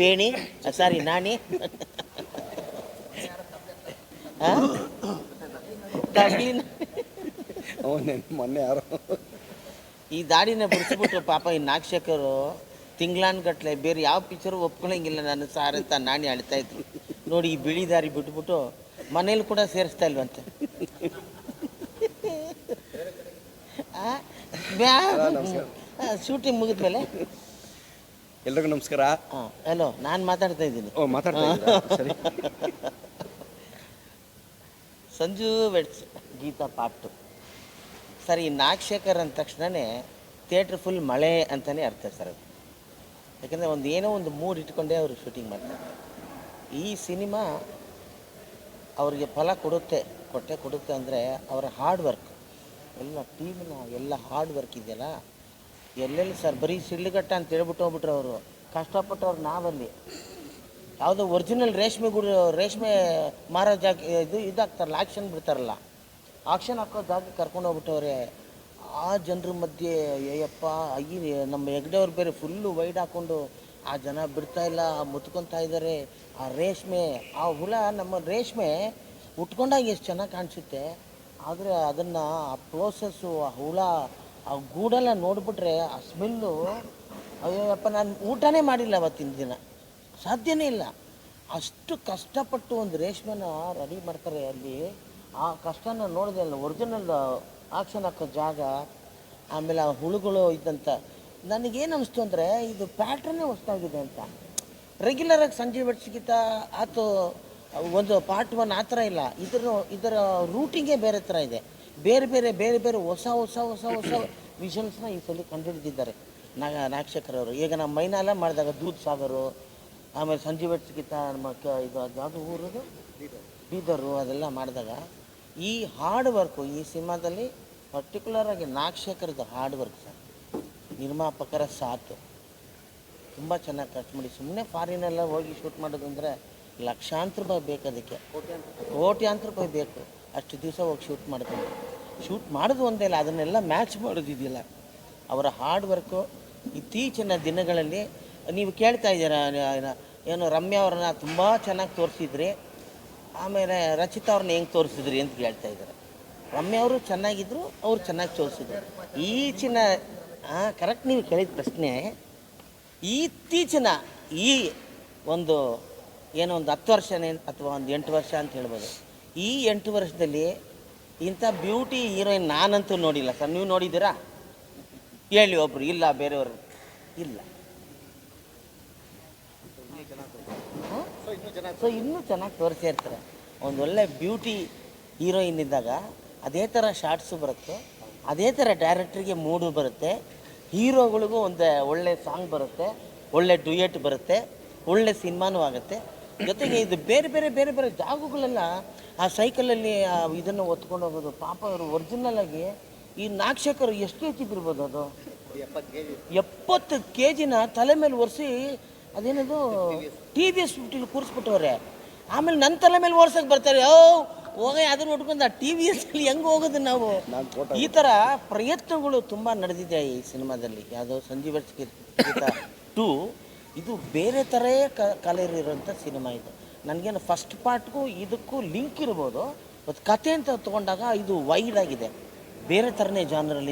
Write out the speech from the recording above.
ಪೇಣಿ ಸಾರಿ ನಾಣಿ. ಮೊನ್ನೆ ಯಾರು. ಈ ದಾಡಿನ ಬಿಡಿಸ್ಬಿಟ್ಟು ಪಾಪ ಈ ನಾಗಶೇಖರು. ತಿಂಗ್ಳಾನ್ಗಟ್ಲೆ ಬೇರೆ ಯಾವ ಪಿಕ್ಚರು ಒಪ್ಕೊಳಂಗಿಲ್ಲ ನಾನು ಸಾರ್ ಅಂತ ನಾಣಿ ಅಳ್ತಾ ಇದ್ರು. ನೋಡಿ ಈ ಬಿಳಿ ದಾರಿ ಬಿಟ್ಬಿಟ್ಟು ಮನೇಲಿ ಕೂಡ ಸೇರಿಸ್ತಾ ಇಲ್ವಂತೆ. ಶೂಟಿಂಗ್ ಮುಗಿದ್ಮೇಲೆ ಎಲ್ರಿಗೂ ನಮಸ್ಕಾರ. ಹಲೋ ನಾನು ಮಾತಾಡ್ತಾ ಇದ್ದೀನಿ. ಓ ಮಾತಾಡ್ತಾ ಇದ್ದೀರಾ? ಸರಿ. Sanju weds Geetha part sir ಈ ನಾಗಶೇಖರ್ ಅಂದ ತಕ್ಷಣವೇ ಥಿಯೇಟ್ರ್ ಫುಲ್ ಮಳೆ ಅಂತಲೇ ಅರ್ಥ ಸರ್ ಅದು. ಯಾಕಂದರೆ ಒಂದು ಏನೋ ಒಂದು ಮೂಡ್ ಇಟ್ಕೊಂಡೇ ಅವರು ಶೂಟಿಂಗ್ ಮಾಡ್ತಾರೆ. ಈ ಸಿನಿಮಾ ಅವರಿಗೆ ಫಲ ಕೊಡುತ್ತೆ ಕೊಟ್ಟೆ ಕೊಡುತ್ತೆ ಅಂದರೆ ಅವರ ಹಾರ್ಡ್ ವರ್ಕ್ ಎಲ್ಲ ಟೀಮಿನ ಎಲ್ಲ ಹಾರ್ಡ್ ವರ್ಕ್ ಇದೆಯಲ್ಲ? ಎಲ್ಲೆಲ್ಲಿ ಸರ್? ಬರೀ ಸಿಡ್ಲುಗಟ್ಟ ಅಂತ ಹೇಳ್ಬಿಟ್ಟು ಹೋಗ್ಬಿಟ್ರು ಅವರು. ಕಷ್ಟಪಟ್ಟು ಅವ್ರು ನಾವಲ್ಲಿ. ಯಾವುದೋ ಒರಿಜಿನಲ್ ರೇಷ್ಮೆ ಗುಡಿ, ರೇಷ್ಮೆ ಮಾರೋ ಜಾಗ, ಇದು, ಇದಾಗ್ತಾರಲ್ಲ ಆಕ್ಷನ್ ಬಿಡ್ತಾರಲ್ಲ. ಆಕ್ಷನ್ ಹಾಕೋ ಜಾಗ ಕರ್ಕೊಂಡು ಹೋಗ್ಬಿಟ್ಟವ್ರೆ. ಆ ಜನರ ಮಧ್ಯೆ, ಅಯ್ಯಪ್ಪ ಅಯ್ಯ ನಮ್ಮ ಹೆಗ್ಡೆಯವ್ರು ಬೇರೆ ಫುಲ್ಲು ವೈಡ್ ಹಾಕ್ಕೊಂಡು ಆ ಜನ ಬಿಡ್ತಾ ಇಲ್ಲ ಮುತ್ಕೊತಾ ಇದ್ದಾರೆ ಆ ರೇಷ್ಮೆ, ಆ ಹುಳ, ನಮ್ಮ ರೇಷ್ಮೆ ಉಟ್ಕೊಂಡಾಗ ಎಷ್ಟು ಚೆನ್ನಾಗಿ ಕಾಣಿಸುತ್ತೆ. ಆದರೆ ಅದನ್ನು ಆ ಪ್ರೋಸೆಸ್ಸು ಆ ಹುಳ ಆ ಗೂಡೆಲ್ಲ ನೋಡಿಬಿಟ್ರೆ ಆ ಸ್ಮೆಲ್ಲು ಅಯ್ಯಪ್ಪ ನಾನು ಊಟನೇ ಮಾಡಿಲ್ಲ ಅವತ್ತಿನ ದಿನ. ಸಾಧ್ಯನೇ ಇಲ್ಲ. ಅಷ್ಟು ಕಷ್ಟಪಟ್ಟು ಒಂದು ರೇಷ್ಮೆನ ರೆಡಿ ಮಾಡ್ತಾರೆ ಅಲ್ಲಿ. ಆ ಕಷ್ಟನ ನೋಡಿದೆ ಅಲ್ಲ ಒರಿಜಿನಲ್ ಆಕ್ಷನ್ ಹಾಕೋ ಜಾಗ, ಆಮೇಲೆ ಆ ಹುಳುಗಳು ಇದ್ದಂಥ ನನಗೇನು ಅನಿಸ್ತು ಅಂದರೆ, ಇದು ಪ್ಯಾಟ್ರನ್ನೇ ಹೊಸ್ತಾಗಿದೆ ಅಂತ. ರೆಗ್ಯುಲರಾಗಿ ಸಂಜೆ ಬೆಡ್ಸ್ಗಿಂತ ಆತು, ಒಂದು ಪಾರ್ಟ್ ಒನ್ ಆ ಥರ ಇಲ್ಲ. ಇದರ ಇದರ ರೂಟಿಂಗೇ ಬೇರೆ ಥರ ಇದೆ. ಬೇರೆ ಬೇರೆ ಬೇರೆ ಬೇರೆ ಹೊಸ ಹೊಸ ಹೊಸ ಹೊಸ ವಿಷನ್ಸ್ನ ಈ ಸಲ ಕಂಡುಹಿಡಿದಿದ್ದಾರೆ. ನಾಗ ನಾಗಶೇಖರ್ ಅವರು ಈಗ ನಮ್ಮ ಮೈನಾಲ ಮಾಡಿದಾಗ ದೂದ್ ಸಾಗರು, ಆಮೇಲೆ ಸಂಜೀವ ಬೆಡ್ಸ್ಗಿಂತ ನಮ್ಮ ಇದು ಅದು ಊರದು ಬೀದರು. ಅದೆಲ್ಲ ಮಾಡಿದಾಗ ಈ ಹಾರ್ಡ್ ವರ್ಕು ಈ ಸಿನಿಮಾದಲ್ಲಿ ಪರ್ಟಿಕ್ಯುಲರಾಗಿ ನಾಗಶೇಖರದ ಹಾರ್ಡ್ ವರ್ಕ್ ಸರ್. ನಿರ್ಮಾಪಕರ ಸಾಥು ತುಂಬ ಚೆನ್ನಾಗಿ ಖರ್ಚು ಮಾಡಿ. ಸುಮ್ಮನೆ ಫಾರಿನೆಲ್ಲ ಹೋಗಿ ಶೂಟ್ ಮಾಡೋದು ಅಂದರೆ ಲಕ್ಷಾಂತರ ರೂಪಾಯಿ ಬೇಕು ಅದಕ್ಕೆ. ಕೋಟ್ಯಾಂತರ ರೂಪಾಯಿ ಬೇಕು. ಅಷ್ಟು ದಿವಸ ಹೋಗಿ ಶೂಟ್ ಮಾಡ್ಕೊಂಡು ಶೂಟ್ ಮಾಡೋದು ಒಂದೇ ಇಲ್ಲ ಅದನ್ನೆಲ್ಲ ಮ್ಯಾಚ್ ಮಾಡೋದಿದೆಯಲ್ಲ. ಅವರ ಹಾರ್ಡ್ ವರ್ಕು ಇತ್ತೀಚಿನ ದಿನಗಳಲ್ಲಿ, ನೀವು ಕೇಳ್ತಾ ಇದ್ದೀರಾ, ಏನು ರಮ್ಯಾ ಅವ್ರನ್ನ ತುಂಬ ಚೆನ್ನಾಗಿ ತೋರಿಸಿದ್ರಿ, ಆಮೇಲೆ ರಚಿತಾ ಅವ್ರನ್ನ ಹೆಂಗೆ ತೋರಿಸಿದ್ರಿ ಅಂತ ಕೇಳ್ತಾ ಇದ್ದಾರೆ. ರಮ್ಯಾ ಅವರು ಚೆನ್ನಾಗಿದ್ರು, ಅವರು ಚೆನ್ನಾಗಿ ತೋರಿಸಿದ್ರು. ಈಚಿನ ಕರೆಕ್ಟ್ ನೀವು ಕೇಳಿದ ಪ್ರಶ್ನೆ, ಇತ್ತೀಚಿನ ಈ ಒಂದು, ಏನೋ ಒಂದು ಹತ್ತು ವರ್ಷನೇ, ಅಥವಾ ಒಂದು ಎಂಟು ವರ್ಷ ಅಂತ ಹೇಳ್ಬೋದು. ಈ ಎಂಟು ವರ್ಷದಲ್ಲಿ ಇಂಥ ಬ್ಯೂಟಿ ಹೀರೋಯಿನ್ ನಾನಂತೂ ನೋಡಿಲ್ಲ ಸರ್. ನೀವು ನೋಡಿದ್ದೀರಾ? ಹೇಳಿ ಒಬ್ರು. ಇಲ್ಲ, ಬೇರೆಯವರು. ಇಲ್ಲ. ಸೊ ಇನ್ನೂ ಚೆನ್ನಾಗಿ ತೋರಿಸಿರ್ತಾರೆ ಒಂದು ಒಳ್ಳೆ ಬ್ಯೂಟಿ ಹೀರೋಯಿನ್ ಇದ್ದಾಗ ಅದೇ ಥರ ಶಾರ್ಟ್ಸು ಬರುತ್ತೆ, ಅದೇ ಥರ ಡೈರೆಕ್ಟ್ರಿಗೆ ಮೂಡು ಬರುತ್ತೆ, ಹೀರೋಗಳಿಗೂ ಒಂದು ಒಳ್ಳೆ ಸಾಂಗ್ ಬರುತ್ತೆ, ಒಳ್ಳೆ ಡ್ಯೂಯೆಟ್ ಬರುತ್ತೆ, ಒಳ್ಳೆ ಸಿನಿಮಾನೂ ಆಗುತ್ತೆ. ಜೊತೆಗೆ ಇದು ಬೇರೆ ಬೇರೆ ಬೇರೆ ಬೇರೆ ಜಾಗಗಳೆಲ್ಲ ಆ ಸೈಕಲಲ್ಲಿ, ಆ, ಇದನ್ನು ಹೊತ್ಕೊಂಡು ಹೋಗೋದು. ಪಾಪ ಅವರು ಒರಿಜಿನಲ್ ಆಗಿ ಈ ನಾಕ್ಷಕರು ಎಷ್ಟು ಹೆಚ್ಚಿದಿರ್ಬೋದು ಅದು? ಎಪ್ಪತ್ತು ಕೆ ಜಿನ ತಲೆ ಮೇಲೆ ಒರೆಸಿ ಅದೇನದು ಟಿ ವಿ ಎಸ್ ಫಿಫ್ಟಿಲಿ ಕೂರಿಸ್ಬಿಟ್ಟವ್ರೆ. ಆಮೇಲೆ ನನ್ನ ತಲೆ ಮೇಲೆ ಓಡ್ಸಕ್ಕೆ ಬರ್ತಾರೆ. ಓ ಹೋಗ ಅದನ್ನ ಉಟ್ಕೊಂಡು ಆ ಟಿ ವಿ ಎಸ್ ಅಲ್ಲಿ ಹೆಂಗೆ ಹೋಗೋದು ನಾವು? ಈ ಥರ ಪ್ರಯತ್ನಗಳು ತುಂಬ ನಡೆದಿದೆ ಈ ಸಿನಿಮಾದಲ್ಲಿ. ಯಾವುದೋ ಸಂಜೀವ ಟು ಇದು ಬೇರೆ ಥರೇ ಕ ಕಲರ್ ಸಿನಿಮಾ ಇದು. ನನಗೇನು ಫಸ್ಟ್ ಪಾರ್ಟ್ಗೂ ಇದಕ್ಕೂ ಲಿಂಕ್ ಇರ್ಬೋದು ಮತ್ತು ಕತೆ ಅಂತ ತೊಗೊಂಡಾಗ ಇದು ವೈಡ್ ಆಗಿದೆ. ಬೇರೆ ಥರನೇ ಜಾನರಲ್ಲಿ